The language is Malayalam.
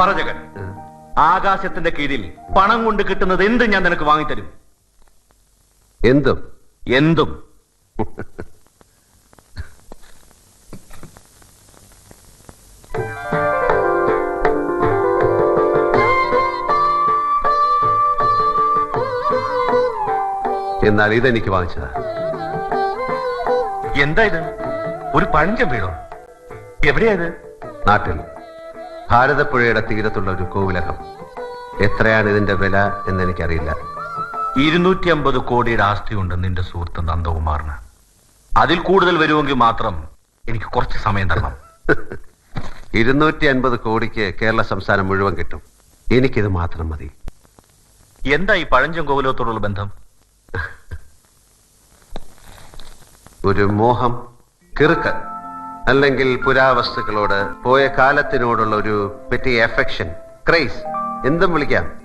പറജകൻ ആകാശത്തിന്റെ കീഴിൽ പണം കൊണ്ട് കിട്ടുന്നത് എന്ത് ഞാൻ നിനക്ക് വാങ്ങിത്തരും. എന്തും? എന്തും. എന്നാൽ ഇതെനിക്ക് വാങ്ങിച്ചതാ. എന്താ ഇത്? ഒരു പഴഞ്ചൻ വീടോ എവിടെയാ ഇത്? നാട്ടിൽ. ഭാരതപ്പുഴയുടെ തീരത്തുള്ള ഒരു കോവിലകം. എത്രയാണ് ഇതിന്റെ വില എന്ന് എനിക്കറിയില്ല ഇരുന്നൂറ്റി അമ്പത് കോടിയുടെ ആസ്തിയുണ്ട് നിന്റെ സുഹൃത്ത് നന്ദകുമാറിന്. അതിൽ കൂടുതൽ വരുമെങ്കിൽ മാത്രം എനിക്ക് കുറച്ച് സമയം തരണം. ഇരുന്നൂറ്റി അൻപത് കോടിക്ക് കേരള സംസ്ഥാനം മുഴുവൻ കിട്ടും. എനിക്കിത് മാത്രം മതി. എന്താ ഈ പഴഞ്ചൻ കോവിലത്തോടുള്ള ബന്ധം? ഒരു മോഹം കിറുക്ക് അല്ലെങ്കിൽ പുരാവസ്തുക്കളോട് പോയ കാലത്തിനോടുള്ള ഒരു പെറ്റി എഫെക്ഷൻ ക്രൈസ് എന്തും വിളിക്കാം.